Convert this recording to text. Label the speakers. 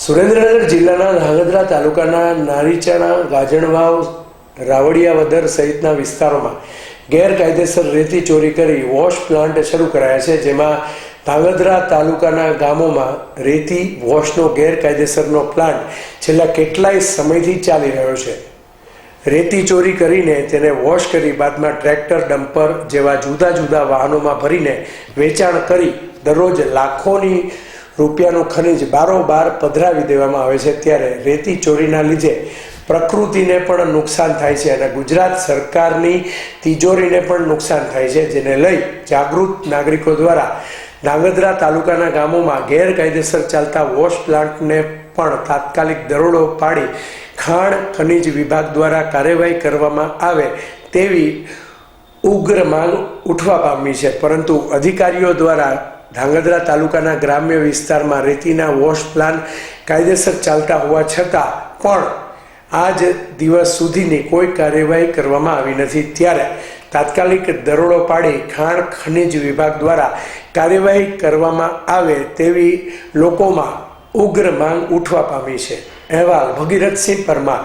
Speaker 1: સુરેન્દ્રનગર જિલ્લાના ધાંગધ્રા તાલુકાના નારીચાણા ગાજણવાવ રાવડિયાવદર સહિતના વિસ્તારોમાં ગેરકાયદેસર રેતી ચોરી કરી વોશ પ્લાન્ટ શરૂ કરાયા છે, જેમાં ધાંગધ્રા તાલુકાના ગામોમાં રેતી વોશનો ગેરકાયદેસરનો પ્લાન્ટ છેલ્લા કેટલાય સમયથી ચાલી રહ્યો છે. રેતી ચોરી કરીને તેને વોશ કરી બાદમાં ટ્રેક્ટર, ડમ્પર જેવા જુદા જુદા વાહનોમાં ભરીને વેચાણ કરી દરરોજ લાખોની રૂપિયાનું ખનિજ બારોબાર પધરાવી દેવામાં આવે છે. ત્યારે રેતી ચોરીના લીધે પ્રકૃતિને પણ નુકસાન થાય છે અને ગુજરાત સરકારની તિજોરીને પણ નુકસાન થાય છે, જેને લઈ જાગૃત નાગરિકો દ્વારા ધાંગધ્રા તાલુકાના ગામોમાં ગેરકાયદેસર ચાલતા વોશ પ્લાન્ટને પણ તાત્કાલિક દરોડો પાડી ખાણ ખનિજ વિભાગ દ્વારા કાર્યવાહી કરવામાં આવે તેવી ઉગ્ર માંગ ઉઠવા પામી છે. પરંતુ અધિકારીઓ દ્વારા ધાંગધ્રા તાલુકાના ગ્રામ્ય વિસ્તારમાં રેતીના વોશ પ્લાન કાયદેસર ચાલતા હોવા છતાં પણ આજ દિવસ સુધીની કોઈ કાર્યવાહી કરવામાં આવી નથી. ત્યારે તાત્કાલિક દરોડો પાડી ખાણ ખનિજ વિભાગ દ્વારા કાર્યવાહી કરવામાં આવે તેવી લોકોમાં ઉગ્ર માંગ ઉઠવા પામી છે. અહેવાલ ભગીરથસિંહ પરમાર.